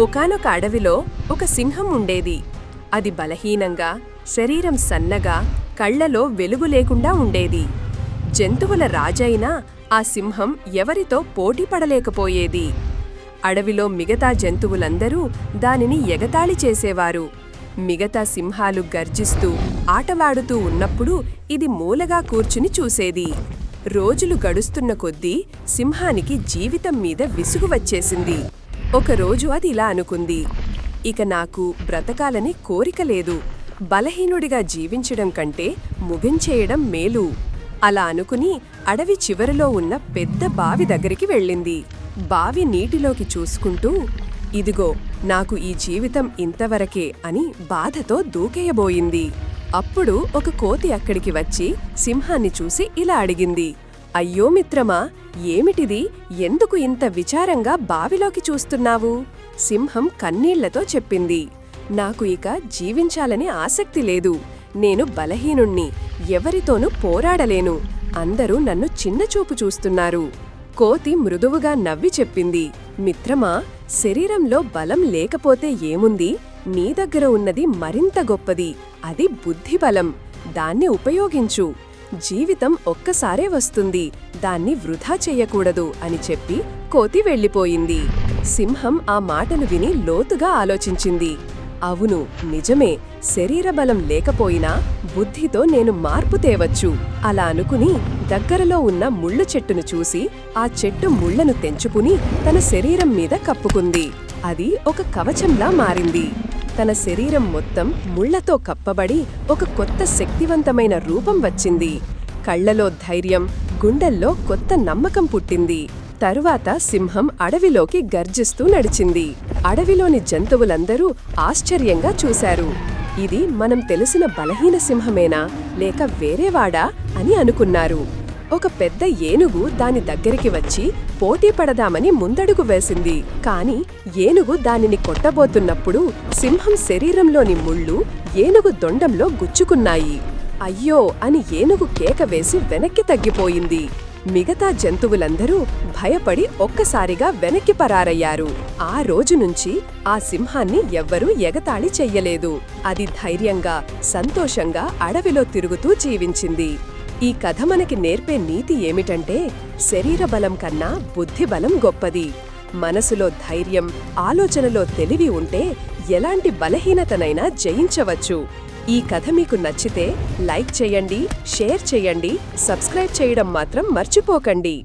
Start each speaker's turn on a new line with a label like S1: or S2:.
S1: ఒకానొక అడవిలో ఒక సింహం ఉండేది. అది బలహీనంగా శరీరం సన్నగా కళ్ళలో వెలుగు లేకుండా ఉండేది. జంతువుల రాజైనా ఆ సింహం ఎవరితో పోటీ పడలేకపోయేది. అడవిలో మిగతా జంతువులందరూ దానిని ఎగతాళి చేసేవారు. మిగతా సింహాలు గర్జిస్తూ ఆటలాడుతూ ఉన్నప్పుడు ఇది మూలగా కూర్చుని చూసేది. రోజులు గడుస్తున్న కొద్దీ సింహానికి జీవితం మీద విసుగు వచ్చేసింది. ఒకరోజు అది ఇలా అనుకుంది. ఇక నాకు బ్రతకాలని కోరిక లేదు. బలహీనుడిగా జీవించడం కంటే ముగించేయడం మేలు. అలా అనుకుని అడవి చివరిలో ఉన్న పెద్ద బావి దగ్గరికి వెళ్ళింది. బావి నీటిలోకి చూసుకుంటూ ఇదిగో నాకు ఈ జీవితం ఇంతవరకే అని బాధతో దూకేయబోయింది. అప్పుడు ఒక కోతి అక్కడికి వచ్చి సింహాన్ని చూసి ఇలా అడిగింది. అయ్యో మిత్రమా ఏమిటిది? ఎందుకు ఇంత విచారంగా బావిలోకి చూస్తున్నావు? సింహం కన్నీళ్ళతో చెప్పింది. నాకు ఇక జీవించాలని ఆసక్తి లేదు. నేను బలహీనుణ్ణి ఎవరితోనూ పోరాడలేను. అందరూ నన్ను చిన్నచూపు చూస్తున్నారు. కోతి మృదువుగా నవ్వి చెప్పింది. మిత్రమా శరీరంలో బలం లేకపోతే ఏముంది? నీ దగ్గర ఉన్నది మరింత గొప్పది. అది బుద్ధిబలం. దాన్ని ఉపయోగించు. జీవితం ఒక్కసారే వస్తుంది. దాన్ని వృధా చెయ్యకూడదు అని చెప్పి కోతి వెళ్ళిపోయింది. సింహం ఆ మాటను విని లోతుగా ఆలోచించింది. అవును నిజమే. శరీర బలం లేకపోయినా బుద్ధితో నేను మార్పు తేవచ్చు. అలా అనుకుని దగ్గరలో ఉన్న ముళ్ళు చెట్టును చూసి ఆ చెట్టు ముళ్ళను తెంచుకుని తన శరీరం మీద కప్పుకుంది. అది ఒక కవచంలా మారింది. తన శరీరం మొత్తం ముళ్ళతో కప్పబడి ఒక కొత్త శక్తివంతమైన రూపం వచ్చింది. కళ్ళలో ధైర్యం గుండెల్లో కొత్త నమ్మకం పుట్టింది. తరువాత సింహం అడవిలోకి గర్జిస్తూ నడిచింది. అడవిలోని జంతువులందరూ ఆశ్చర్యంగా చూశారు. ఇది మనం తెలిసిన బలహీన సింహమేనా? లేక వేరేవాడా? అని అనుకున్నారు. ఒక పెద్ద ఏనుగు దాని దగ్గరికి వచ్చి పోటీ పడదామని ముందడుగు వేసింది. కాని ఏనుగు దానిని కొట్టబోతున్నప్పుడు సింహం శరీరంలోని ముళ్ళు ఏనుగు దొండంలో గుచ్చుకున్నాయి. అయ్యో అని ఏనుగు కేక వేసి వెనక్కి తగ్గిపోయింది. మిగతా జంతువులందరూ భయపడి ఒక్కసారిగా వెనక్కి పరారయ్యారు. ఆ రోజు నుంచి ఆ సింహాన్ని ఎవ్వరూ ఎగతాళి చెయ్యలేదు. అది ధైర్యంగా సంతోషంగా అడవిలో తిరుగుతూ జీవించింది. ఈ కథ మనకి నేర్పే నీతి ఏమిటంటే శరీర బలం కన్నా బుద్ధి బలం గొప్పది. మనసులో ధైర్యం ఆలోచనలో తెలివి ఉంటే ఎలాంటి బలహీనతనైనా జయించవచ్చు. ఈ కథ మీకు నచ్చితే లైక్ చేయండి షేర్ చేయండి సబ్స్క్రైబ్ చేయడం మాత్రం మర్చిపోకండి.